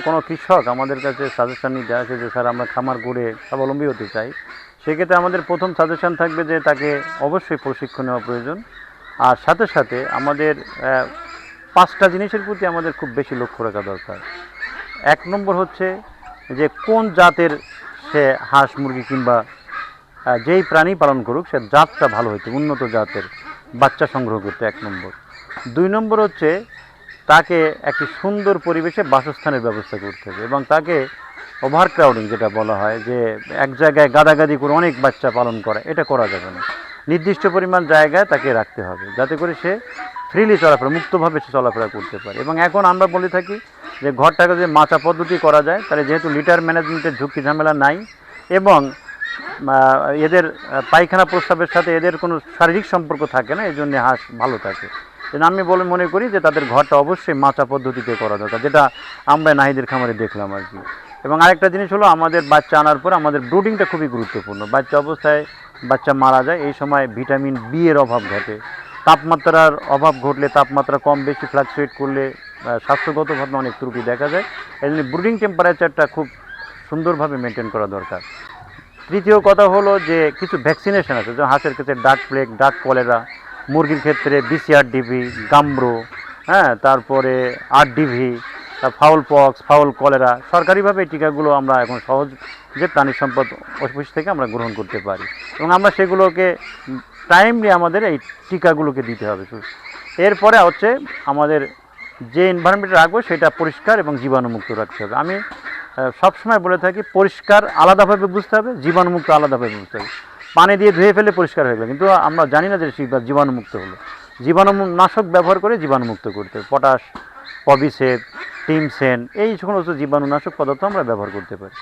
কোনো কৃষক আমাদের কাছে সাজেশন নিতে আসে যে, স্যার, আমরা খামার করে স্বাবলম্বী হতে চাই। সেক্ষেত্রে আমাদের প্রথম সাজেশন থাকবে যে, তাকে অবশ্যই প্রশিক্ষণ নেওয়া প্রয়োজন। আর সাথে সাথে আমাদের পাঁচটা জিনিসের প্রতি আমাদের খুব বেশি লক্ষ্য রাখা দরকার। এক নম্বর হচ্ছে যে, কোন জাতের সে হাঁস, মুরগি কিংবা যেই প্রাণী পালন করুক, সে জাতটা ভালো হইতে, উন্নত জাতের বাচ্চা সংগ্রহ করতে এক নম্বর। দুই নম্বর হচ্ছে তাকে একটি সুন্দর পরিবেশে বাসস্থানের ব্যবস্থা করতে হবে এবং তাকে ওভার ক্রাউডিং যেটা বলা হয়, যে এক জায়গায় গাদাগাদি করে অনেক বাচ্চা পালন করা, এটা করা যাবে না। নির্দিষ্ট পরিমাণ জায়গায় তাকে রাখতে হবে, যাতে করে সে ফ্রিলি চলাফেরা, মুক্তভাবে সে চলাফেরা করতে পারে। এবং এখন আমরা বলে থাকি যে ঘরটাকে যে মাচা পদ্ধতি করা যায়, তাহলে যেহেতু লিটার ম্যানেজমেন্টের ঝুঁকি ঝামেলা নাই এবং এদের পায়খানা প্রস্রাবের সাথে এদের কোনো শারীরিক সম্পর্ক থাকে না এই জন্য হাঁস ভালো থাকে। আমি বলে মনে করি যে তাদের ঘরটা অবশ্যই মাচা পদ্ধতিতে করা দরকার, যেটা আমরা নাহিদের খামারে দেখলাম আর কি। এবং আরেকটা জিনিস হলো, আমাদের বাচ্চা আনার পর আমাদের ব্রুডিংটা খুবই গুরুত্বপূর্ণ। বাচ্চা অবস্থায় বাচ্চা মারা যায়, এই সময় ভিটামিন বি এর অভাব ঘটে। তাপমাত্রার অভাব ঘটলে, তাপমাত্রা কম, বেশি ফ্লাকচুয়েট করলে স্বাস্থ্যগতভাবে অনেক ত্রুটি দেখা যায়। এই জন্য ব্রুডিং টেম্পারেচারটা খুব সুন্দরভাবে মেনটেন করা দরকার। তৃতীয় কথা হলো যে, কিছু ভ্যাকসিনেশন আছে, যেমন হাঁসের ক্ষেত্রে ডাক প্লেগ ডাক কলেরা মুরগির ক্ষেত্রে বিসিআর ডিভি গাম্ব্রো হ্যাঁ তারপরে আর DV fowl pox, fowl cholera, সরকারিভাবে এই টিকাগুলো আমরা এখন সহজ যে প্রাণী সম্পদ অফিস থেকে আমরা গ্রহণ করতে পারি। এবং আমরা সেগুলোকে টাইমলি আমাদের এই টিকাগুলোকে দিতে হবে। এরপরে হচ্ছে আমাদের যে এনভায়রনমেন্ট রাখব সেটা পরিষ্কার এবং জীবাণুমুক্ত রাখতে হবে। আমি সবসময় বলে থাকি, পরিষ্কার আলাদাভাবে বুঝতে হবে, জীবাণুমুক্ত আলাদাভাবে বুঝতে হবে। পানি দিয়ে ধুয়ে ফেলে পরিষ্কার হয়ে গেল। কিন্তু আমরা জানি না যে সেটা জীবাণুমুক্ত হলো। জীবাণুনাশক ব্যবহার করে জীবাণুমুক্ত করতে পটাশ, পবিসেট, টিমসেন, এই সমস্ত জীবাণুনাশক পদার্থ আমরা ব্যবহার করতে পারি।